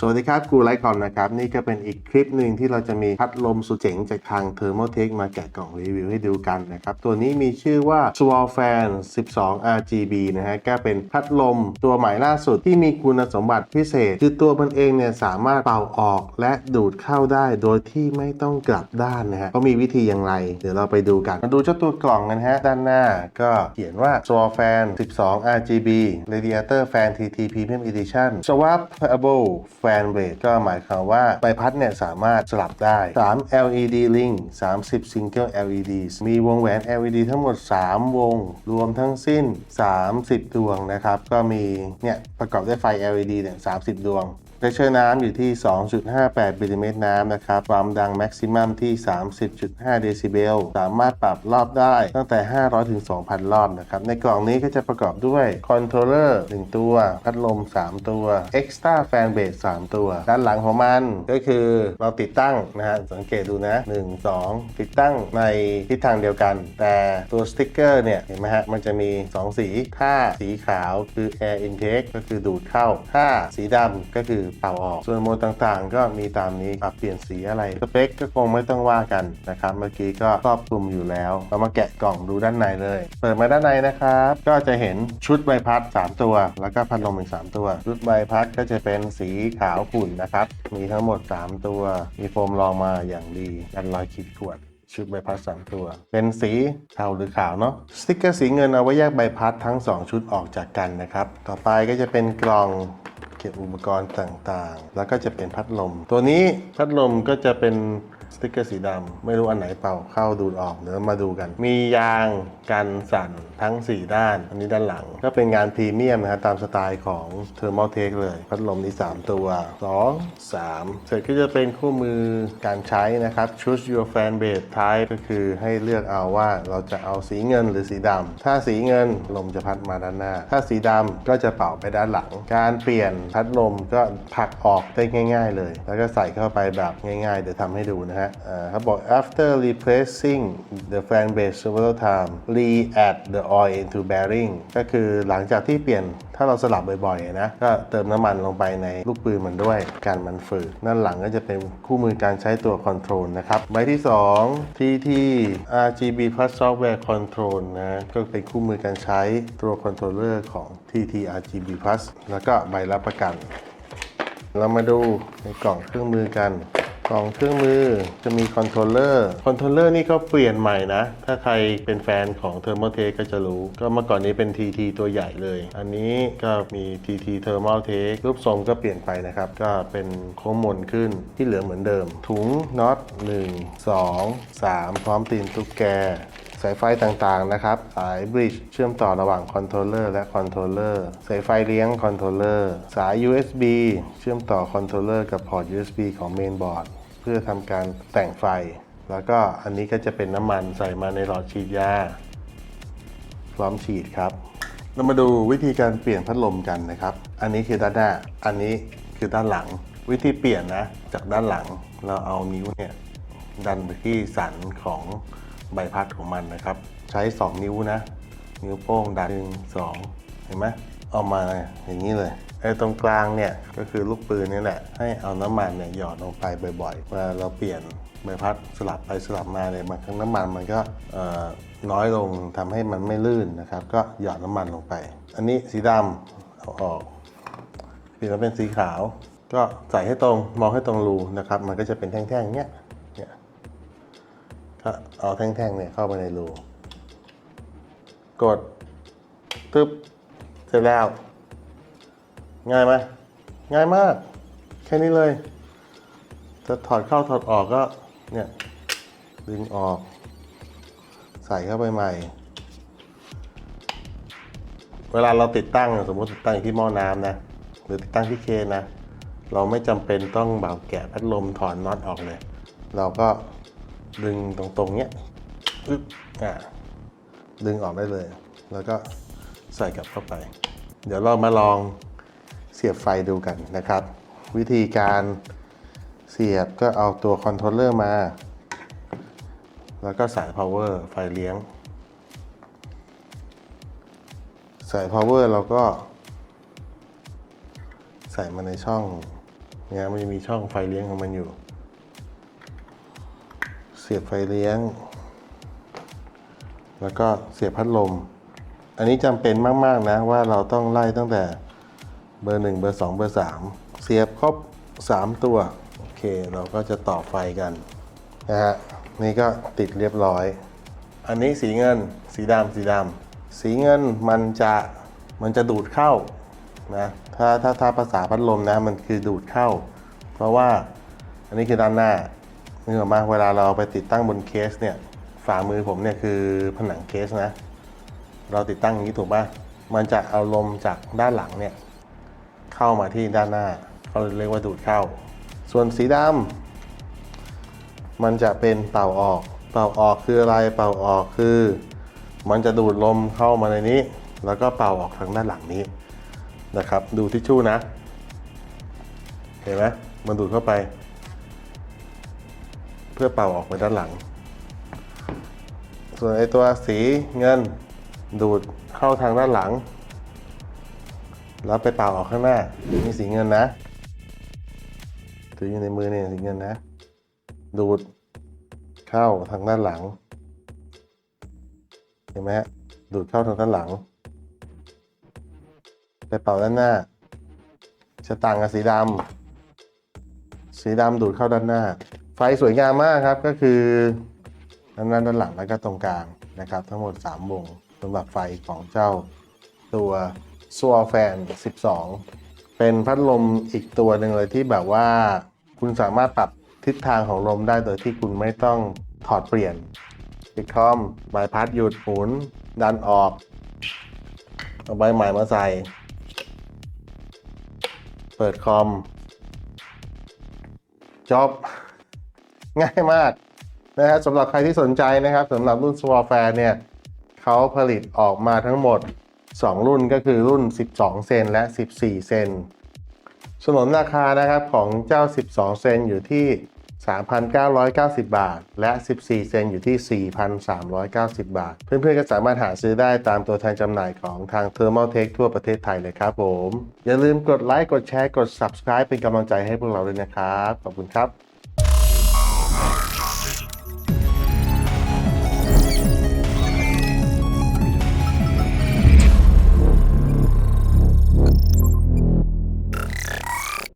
สวัสดีครับกูไลท์คอมนะครับ นี่ก็เป็นอีกคลิปหนึ่งที่เราจะมีพัดลมสุดเจ๋งจากทาง Thermaltake มาแกะกล่องรีวิวให้ดูกันนะครับ ตัวนี้มีชื่อว่า s w a l Fan 12 RGB นะฮะก็เป็นพัดลมตัวใหม่ล่าสุดที่มีคุณสมบัติพิเศษ คือตัวมันเองเนี่ยสามารถเป่าออกและดูดเข้าได้โดยที่ไม่ต้องกลับด้านนะฮะเขามีวิธีอย่างไร เดี๋ยวเราไปดูกัน มาดูเจ้าตัวกล่องกันฮะด้านหน้าก็เขียนว่า Swall Fan 12 RGB Radiator Fan TT Premium Edition Swappable Fan Blade ก็หมายความว่าใบพัดเนี่ยสามารถสลับได้ 3 LED ring 30 Single LED มีวงแหวน LED ทั้งหมด 3 วง รวมทั้งสิ้น 30 ดวงนะครับ ก็มีเนี่ยประกอบด้วยไฟ LED เนี่ย30 ดวงเพรสเชอร์น้ำอยู่ที่ 2.58มิลลิเมตรน้ำนะครับ ความดังแม็กซิมัมที่ 30.5 เดซิเบล สามารถปรับรอบได้ตั้งแต่ 500 ถึง 2,000 รอบนะครับ ในกล่องนี้ก็จะประกอบด้วยคอนโทรลเลอร์1ตัว พัดลม 3 ตัว Extra Fan Base 3 ตัว ด้านหลังของมันก็คือเราติดตั้งนะฮะ สังเกตดูนะ 1 2 ติดตั้งในทิศทางเดียวกัน แต่ตัวสติ๊กเกอร์เนี่ย เห็นไหมฮะ มันจะมี 2 สี ถ้าสีขาวคือ Air Intake ก็คือดูดเข้า ถ้าสีดำก็คือเป่าออก ส่วนโหมดต่างๆ ก็มีตามนี้ปรับเปลี่ยนสีอะไรสเปคก็คงไม่ต้องว่ากันนะครับเมื่อกี้ก็ครอบคลุมอยู่แล้ว เรามาแกะกล่องดูด้านในเลย เปิดมาด้านในนะครับ ก็จะเห็นชุดใบพัด 3 ตัว แล้วก็พัดลมอีก 3 ตัว ชุดใบพัดก็จะเป็นสีขาวขุ่นนะครับ มีทั้งหมด 3 ตัว มีโฟมรองมาอย่างดีกันรอยขีดข่วนชุดใบพัด3ตัว เป็นสีเทาหรือขาวเนาะสติกเกอร์สีเงินเอาไว้แยกใบพัดทั้ง 2 ชุดออกจากกันนะครับ ต่อไปก็จะเป็นกล่อง เก็บอุปกรณ์ต่างๆ แล้วก็จะเป็นพัดลม ตัวนี้พัดลมก็จะเป็น สติกเกอร์สีดำไม่รู้อันไหนเป่าเข้าดูดออกเดี๋ยวมาดูกัน มียางกันสั่นทั้ง 4 ด้าน อันนี้ด้านหลัง ก็เป็นงานพรีเมียมนะฮะตามสไตล์ของ Thermal t a k เลย พัดลมนี้ 3 ตัว 2 3 เสร็จก็จะเป็นคู่มือการใช้นะครับ Choose your fan base type ก็คือให้เลือกเอาว่าเราจะเอาสีเงินหรือสีดำถ้าสีเงินลมจะพัดมาด้านหน้า ถ้าสีดำก็จะเป่าไปด้านหลัง การเปลี่ยนพัดลมก็ผลักออกได้ง่าย ๆ เลย แล้วก็ใส่เข้าไปแบบง่ายๆเดี๋ยวทำให้ดูนะฮะเอ่อเขาบอก after replacing the fan base several times re-add the oil into bearing ก็คือหลังจากที่เปลี่ยนถ้าเราสลับบ่อยๆนะ ก็เติมน้ำมันลงไปในลูกปืนมันด้วยการมันฝืดด้านหลังก็จะเป็นคู่มือการใช้ตัวคอนโทรลนะครับใบที่2 TT RGB Plus Software Control นะก็เป็นคู่มือการใช้ตัวคอนโทรลเลอร์ของ TT RGB Plus แล้วก็ใบรับประกัน เรามาดูในกล่องเครื่องมือกัน กล่องเครื่องมือจะมีคอนโทรลเลอร์ คอนโทรลเลอร์นี่ก็เปลี่ยนใหม่นะ ถ้าใครเป็นแฟนของเทอร์โมเทคก็จะรู้ ก็เมื่อก่อนนี้เป็น TT ตัวใหญ่เลย อันนี้ก็มี TT Thermal Take รูปทรงก็เปลี่ยนไปนะครับ ก็เป็นโค้งมนขึ้นที่เหลือเหมือนเดิม ถุงน็อต1 2 3 พร้อมตีนตุ๊กแกายไฟต่างๆนะครับ สายบริดจ์เชื่อมต่อระหว่างคอนโทรลเลอร์และคอนโทรลเลอร์ สายไฟเลี้ยงคอนโทรลเลอร์ สาย USB เชื่อมต่อคอนโทรลเลอร์กับพอร์ต USB ของเมนบอร์ดเพื่อทำการแต่งไฟ แล้วก็อันนี้ก็จะเป็นน้ำมันใส่มาในหลอดฉีดยา พร้อมฉีดครับ เรามาดูวิธีการเปลี่ยนพัดลมกันนะครับ อันนี้คือด้านหน้า อันนี้คือด้านหลัง วิธีเปลี่ยนนะ จากด้านหลังเราเอานิ้วเนี่ยดันไปที่สันของ ใบพัดของมันนะครับ ใช้ 2 นิ้วนะ นิ้วโป้งดันหนึ่งสองเห็นไหมเอามาอย่างนี้เลยไอ้ตรงกลางเนี่ยก็คือลูกปืนนี่แหละ ให้เอาน้ำมันเนี่ยหยอดลงไปบ่อยๆเวลาเราเปลี่ยนใบพัดสลับไปสลับมาเนี่ยบางครั้งน้ำมันมันก็น้อยลงทำให้มันไม่ลื่นนะครับ ก็หยอดน้ำมันลงไป อันนี้สีดำเอาออกเปลี่ยนมาเป็นสีขาว ก็ใส่ให้ตรงมองให้ตรงรูนะครับ มันก็จะเป็นแท่งๆเนี้ยเนี่ย ก็เอาแท่งๆเนี่ยเข้าไปในรู กดตึ๊บเสร็จแล้ว ง่ายไหมง่ายมาก แค่นี้เลย จะถอดเข้าถอดออกก็เนี่ยดึงออก ใส่เข้าไปใหม่ เวลาเราติดตั้งสมมติติดตั้งที่หม้อน้ำนะ หรือติดตั้งที่เคนนะเราไม่จำเป็นต้องแบบแกะพัดลมถอนน็อตออกเลย เราก็ ดึงตรงๆเนี้ยปึ๊บอ่าดึงออกได้เลย แล้วก็ใส่กลับเข้าไป เดี๋ยวเรามาลองเสียบไฟดูกันนะครับ วิธีการเสียบก็เอาตัวคอนโทรลเลอร์มา แล้วก็สาย power ไฟเลี้ยง สาย power เราก็ ใส่มาในช่องเนี่ยมันจะมีช่องไฟเลี้ยงของมันอยู่ สียบไฟเลี้ยง แล้วก็เสียบพัดลม อันนี้จำเป็นมากๆนะว่าเราต้องไล่ตั้งแต่เบอร์ 1 เบอร์ 2 เบอร์ 3 เสียบครบ 3 ตัว โอเค เราก็จะต่อไฟกันนะฮะนี่ก็ติดเรียบร้อย อันนี้สีเงินสีดำสีดำสีเงินมันจะมันจะดูดเข้านะถ้าถ้าถ้าภาษาพัดลมนะมันคือดูดเข้า เพราะว่าอันนี้คือด้านหน้า นึกออกมาเวลาเราไปติดตั้งบนเคสเนี่ยฝ่ามือผมเนี่ยคือผนังเคสนะ เราติดตั้งอย่างนี้ถูกป่ะมันจะเอาลมจากด้านหลังเนี่ยเข้ามาที่ด้านหน้าเขาเรียกว่าดูดเข้า ส่วนสีดำมันจะเป็นเป่าออก เป่าออกคืออะไรเป่าออกคือ มันจะดูดลมเข้ามาในนี้ แล้วก็เป่าออกทางด้านหลังนี้นะครับ ดูทิชชู่นะ เห็นไหมมันดูดเข้าไป เพื่อเป่าออกไปด้านหลัง ส่วนไอตัวสีเงินดูดเข้าทางด้านหลัง แล้วไปเป่าออกข้างหน้านี่สีเงินนะถืออยู่ในมือเนี่ยสีเงินนะ ดูดเข้าทางด้านหลัง เห็นไหมฮะดูดเข้าทางด้านหลัง ไปเป่าด้านหน้าจะต่างกับสีดำสีดำดูดเข้าด้านหน้า ไฟสวยงามมากครับก็คือด้านหน้าด้านหลังแล้วก็ตรงกลางนะครับ ทั้งหมด 3 วงสำหรับไฟของเจ้าตัว s w a r Fan 12 เป็นพัดลมอีกตัวหนึ่งเลยที่แบบว่า คุณสามารถปรับทิศทางของลมได้โดยที่คุณไม่ต้องถอดเปลี่ยนปิดคอมใบพัดหยุดหมุน ดันออก เอาใบใหม่มาใส่ เปิดคอมจบ ง่ายมากนะฮะสำหรับใครที่สนใจนะครับสำหรับรุ่น s w a r f a r เนี่ยเขาผลิตออกมาทั้งหมด 2 รุ่นก็คือรุ่น 12 เซนและ 14 เซนสนนราคานะครับของเจ้า 12 เซนอยู่ที่ 3,990 บาท และ 14 เซนอยู่ที่ 4,390 บาท เพื่อนๆก็สามารถหาซื้อได้ตามตัวแทนจำหน่ายของทาง Thermal Tech ทั่วประเทศไทยเลยครับผม อย่าลืมกดไลค์ กดแชร์ กด Subscribe เป็นกำลังใจให้พวกเราด้วยนะครับ ขอบคุณครับ